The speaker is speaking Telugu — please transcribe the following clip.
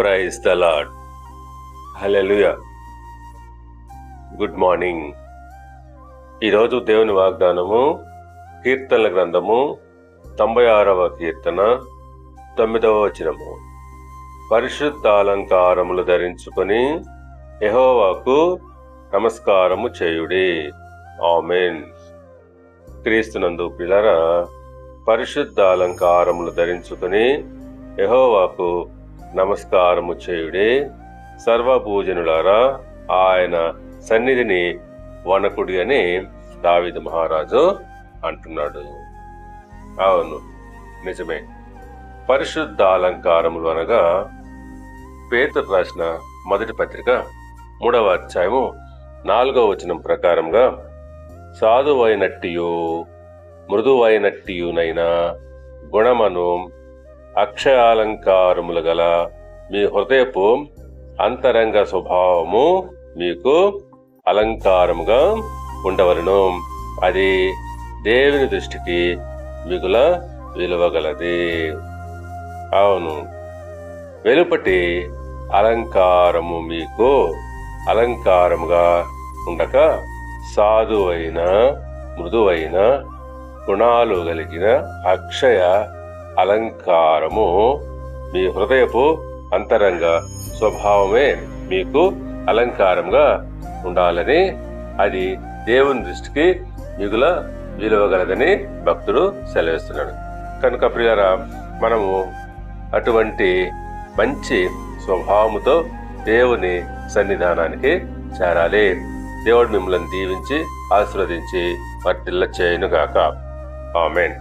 Praise the lord hallelujah good morning ఈరోజు దేవుని వాగ్దానము కీర్తనల గ్రంథము తొంభై ఆరవ కీర్తన తొమ్మిదవ వచనము. పరిశుద్ధ అలంకారములు ధరించుకొని ఎహోవాకు నమస్కారము చేయుడి. ఆమెన్. క్రీస్తునందు పిల్లరా పరిశుద్ధ అలంకారములు ధరించుకొని యహోవాకు నమస్కారము చేయుడే సర్వభూజనులారా ఆయన సన్నిధిని వనకుడి అని దావిద మహారాజు అంటున్నాడు. అవును నిజమే. పరిశుద్ధ అలంకారములు అనగా పేతురు రాసిన మొదటి పత్రిక మూడవ అధ్యాయము నాలుగవ వచనం ప్రకారంగా సాధువైనట్టియు మృదువైనట్టియునైనా గుణమను అక్షయాలంకారములు గల మీ హృదయపు అంతరంగ స్వభావము మీకు అలంకారముగా ఉండవలను. అది దేవుని దృష్టికి మిగుల విలువగలది. అవును. వెలుపటి అలంకారము మీకు అలంకారముగా ఉండక సాధువైన మృదువైన గుణాలు కలిగిన అక్షయ అలంకారము మీ హృదయపు అంతరంగ స్వభావమే మీకు అలంకారంగా ఉండాలని అది దేవుని దృష్టికి మిగుల విలువగలదని భక్తుడు సెలవిస్తున్నాడు. కనుక ప్రియారా మనము అటువంటి మంచి స్వభావముతో దేవుని సన్నిధానానికి చేరాలి. దేవుడు మిమ్మల్ని దీవించి ఆశీర్వదించి వర్తిల్ల చేయనుగాక ఆమెన్.